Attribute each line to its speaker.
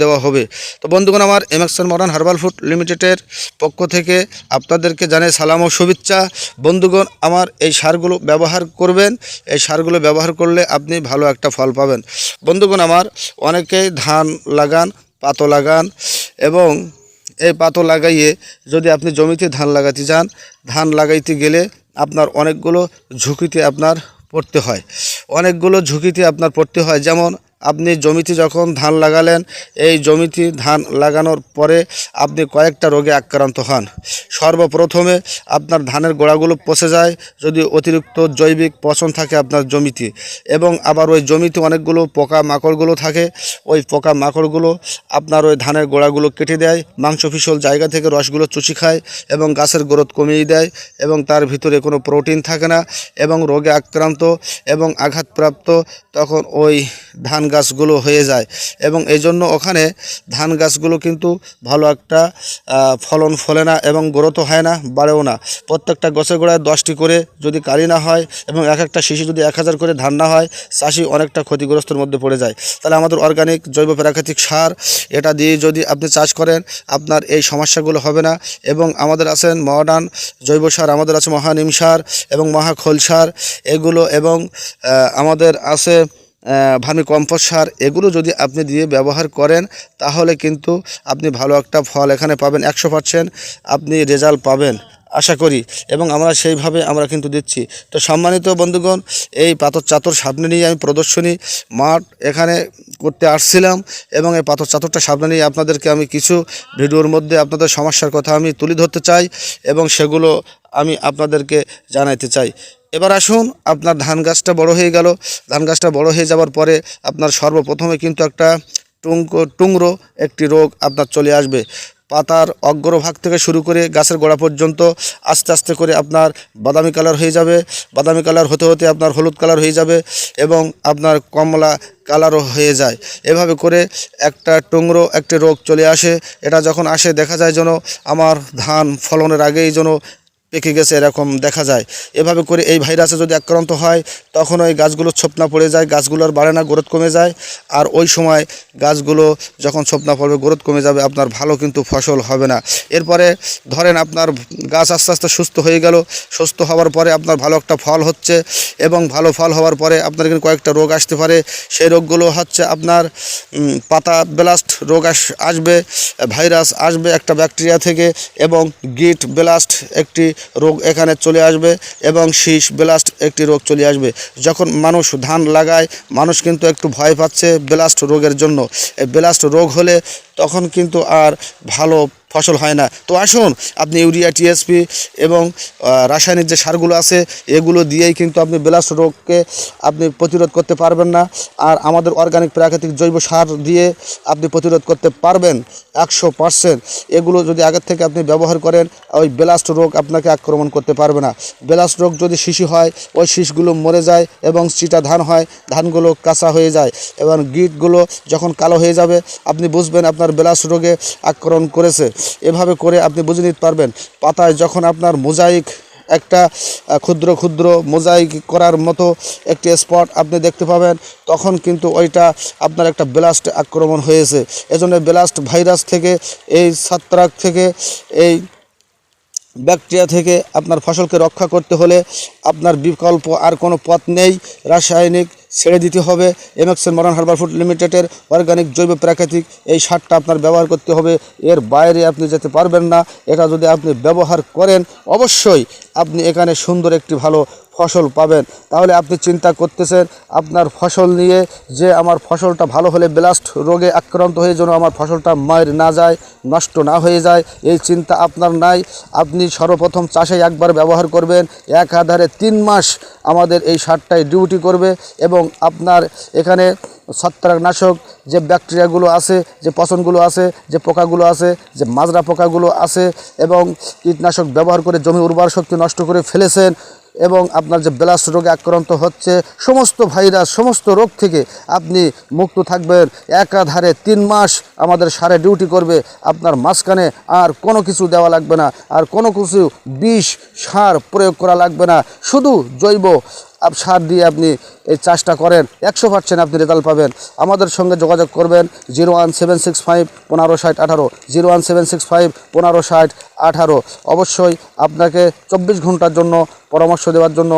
Speaker 1: দেওয়া হবে। তো বন্ধুগণ, আমার এমএক্সএন মডার্ন হার্বাল ফুড লিমিটেডের পক্ষ থেকে আপনাদেরকে জানাই সালাম ও শুভেচ্ছা। বন্ধুগণ, আমার এই সারগুলো ব্যবহার করবেন। এই সারগুলো ব্যবহার করলে আপনি ভালো একটা ফল পাবেন। বন্ধুগণ, আমার অনেকেই ধান লাগান, পাতো লাগান এবং এই পাতো লাগাইয়ে যদি আপনি জমিতে ধান লাগাতে যান, ধান লাগাইতে গেলে আপনার অনেকগুলো ঝুঁকিতে আপনার পড়তে হয়। অনেকগুলো ঝুঁকিতে আপনার পড়তে হয়। যেমন আপনি জমিতে যখন ধান লাগালেন, এই জমিতে ধান লাগানোর পরে আপনি কয়েকটা রোগে আক্রান্ত হন। সর্বপ্রথমে আপনার ধানের গোড়াগুলো পচে যায়, যদি অতিরিক্ত জৈবিক পচন থাকে আপনার জমিতে। এবং আবার ওই জমিতে অনেকগুলো পোকা মাকড়গুলো থাকে, ওই পোকা মাকড়গুলো আপনার ওই ধানের গোড়াগুলো কেটে দেয় মাংস ফিসল জায়গা থেকে রসগুলো চুষি খায় এবং গাছের গ্রোথ কমিয়ে দেয় এবং তার ভিতরে কোনো প্রোটিন থাকে না এবং রোগে আক্রান্ত এবং আঘাতপ্রাপ্ত, তখন ওই ধান গাছগুলো হয়ে যায় এবং এই জন্য ওখানে ধান গাছগুলো কিন্তু ভালো একটা ফলন ফলে না এবং গ্রোথও হয় না, বাড়েও না। প্রত্যেকটা গাছের গোড়ায় দশটি করে যদি কালি না হয় এবং এক একটা শিশু যদি এক হাজার করে ধান না হয়, চাষি অনেকটা ক্ষতিগ্রস্তর মধ্যে পড়ে যায়। তাহলে আমাদের অর্গানিক জৈব প্রাকৃতিক সার, এটা দিয়ে যদি আপনি চাষ করেন, আপনার এই সমস্যাগুলো হবে না। এবং আমাদের আছেন মডার্ন জৈব সার, আমাদের আছে মহানিম সার এবং মহাখোল সার। এগুলো এবং আমাদের আছে ভার্মি কম্পোস্ট সার, এগুলো যদি আপনি দিয়ে ব্যবহার করেন, তাহলে কিন্তু আপনি ভালো একটা ফল এখানে পাবেন, একশো পার্সেন্ট আপনি রেজাল্ট পাবেন, আশা করি। এবং আমরা সেইভাবে আমরা কিন্তু দিচ্ছি। তো সম্মানিত বন্ধুগণ, এই পাথর চাতর সামনে নিয়ে আমি প্রদর্শনী মাঠ এখানে করতে আসছিলাম এবং এই পাথর চাতরটা সামনে নিয়ে আপনাদেরকে আমি কিছু ভিডিওর মধ্যে আপনাদের সমস্যার কথা আমি তুলে ধরতে চাই এবং সেগুলো আমি আপনাদেরকে জানাইতে চাই। এবার আসুন, আপনার ধান গাছটা বড় হয়ে গেল। ধান গাছটা বড় হয়ে যাওয়ার পরে আপনার সর্বপ্রথমে কিন্তু একটা টুঙ্কো, টুংরো একটি রোগ আপনার চলে আসবে। পাতার অগ্রভাগ থেকে শুরু করে গাছের গোড়া পর্যন্ত আস্তে আস্তে করে আপনার বাদামি কালার হয়ে যাবে। বাদামি কালার হতে হতে আপনার হলুদ কালার হয়ে যাবে এবং আপনার কমলা কালারও হয়ে যায়। এভাবে করে একটা টুংরো একটি রোগ চলে আসে। এটা যখন আসে, দেখা যায় যেন আমার ধান ফলনের আগেই যেন পেকে গেছে এরকম দেখা যায়। এভাবে করে এই ভাইরাসে যদি আক্রান্ত হয় তখন ওই গাছগুলো ছোপনা পড়ে যায়, গাছগুলোর বাড়ে না গ্রোথ কমে যায়। আর ওই সময় গাছগুলো যখন ছোপনা পড়বে, গ্রোথ কমে যাবে, আপনার ভালো কিন্তু ফসল হবে না। এরপরে ধরেন আপনার গাছ আস্তে আস্তে সুস্থ হয়ে গেল, সুস্থ হওয়ার পরে আপনার ভালো একটা ফল হচ্ছে এবং ভালো ফল হওয়ার পরে আপনার কিন্তু কয়েকটা রোগ আসতে পারে। সেই রোগগুলো হচ্ছে আপনার পাতা ব্লাস্ট রোগ আস- আসবে, ভাইরাস আসবে একটা ব্যাকটেরিয়া থেকে এবং গিট ব্লাস্ট একটি রোগ এখানে চলে আসবে এবং শীষ ব্লাস্ট একটি রোগ চলে আসবে। যখন মানুষ ধান লাগায়, মানুষ কিন্তু একটু ভয় পাচ্ছে ব্লাস্ট রোগের জন্য। এই ব্লাস্ট রোগ হলে তখন কিন্তু আর ভালো ফসল হয় না। তো আসুন, আপনি ইউরিয়া, টিএসপি এবং রাসায়নিক যে সারগুলো আছে, এগুলো দিয়েই কিন্তু আপনি ব্লাস্ট রোগকে আপনি প্রতিরোধ করতে পারবেন না। আর আমাদের অর্গানিক প্রাকৃতিক জৈব সার দিয়ে আপনি প্রতিরোধ করতে পারবেন একশো পার্সেন্ট। এগুলো যদি আগের থেকে আপনি ব্যবহার করেন, ওই ব্লাস্ট রোগ আপনাকে আক্রমণ করতে পারবে না। ব্লাস্ট রোগ যদি শিশু হয়, ওই শীষগুলো মরে যায় এবং চিটা ধান হয়, ধানগুলো কাঁচা হয়ে যায় এবং গিটগুলো যখন কালো হয়ে যাবে, আপনি বুঝবেন আপনার ব্লাস্ট রোগে আক্রমণ করেছে। এভাবে করে আপনি বুঝে নিতে পারবেন। পাতায় যখন আপনার মোজাইক একটা ক্ষুদ্র ক্ষুদ্র মোজাইক করার মতো একটি স্পট আপনি দেখতে পাবেন, তখন কিন্তু ওইটা আপনার একটা ব্লাস্ট আক্রমণ হয়েছে। এজন্য ব্লাস্ট ভাইরাস থেকে, এই ছত্রাক থেকে, এই ব্যাকটেরিয়া থেকে আপনার ফসলকে রক্ষা করতে হলে আপনার বিকল্প আর কোনো পথ নেই। রাসায়নিক ছেড়ে দিতে হবে। এমএক্সেল মডার্ন হার্বার ফুড লিমিটেডের অর্গানিক জৈব প্রাকৃতিক এই সারটা আপনার ব্যবহার করতে হবে। এর বাইরে আপনি যেতে পারবেন না। এটা যদি আপনি ব্যবহার করেন, অবশ্যই আপনি এখানে সুন্দর একটি ভালো ফসল পাবেন। তাহলে আপনি চিন্তা করতেছেন, আপনার ফসল নিয়ে যে আমার ফসলটা ভালো হলে ব্লাস্ট রোগে আক্রান্ত হয়ে যেন আমার ফসলটা মায়ের না যায়, নষ্ট না হয়ে যায়, এই চিন্তা আপনার নাই। আপনি সর্বপ্রথম চাষে একবার ব্যবহার করবেন, এক আধারে তিন মাস আমাদের এই সারটাই ডিউটি করবে এবং আপনার এখানে ছত্রাকনাশক যে ব্যাকটেরিয়াগুলো আছে, যে পচনগুলো আছে, যে পোকাগুলো আছে, যে মাজরা পোকাগুলো আছে এবং কীটনাশক ব্যবহার করে জমি উর্বর শক্তি নষ্ট করে ফেলেছেন এবং আপনার যে ব্লাস রোগে আক্রান্ত হচ্ছে, সমস্ত ভাইরাস, সমস্ত রোগ থেকে আপনি মুক্ত থাকবেন। একাধারে তিন মাস আমাদের সারে ডিউটি করবে, আপনার মাঝখানে আর কোনো কিছু দেওয়া লাগবে না। আর কোনো কিছু বিষ, সার প্রয়োগ করা লাগবে না। শুধু জৈব সার দিয়ে আপনি এই চাষটা করেন। একশো পার্সেন্ট আপনি রেজাল্ট পাবেন। আমাদের সঙ্গে যোগাযোগ করবেন zero one seven six five পনেরো ষাট আঠারো। Zero one seven six five পনেরো ষাট আঠারো। অবশ্যই আপনাকে চব্বিশ ঘণ্টার জন্য পরামর্শ দেওয়ার জন্য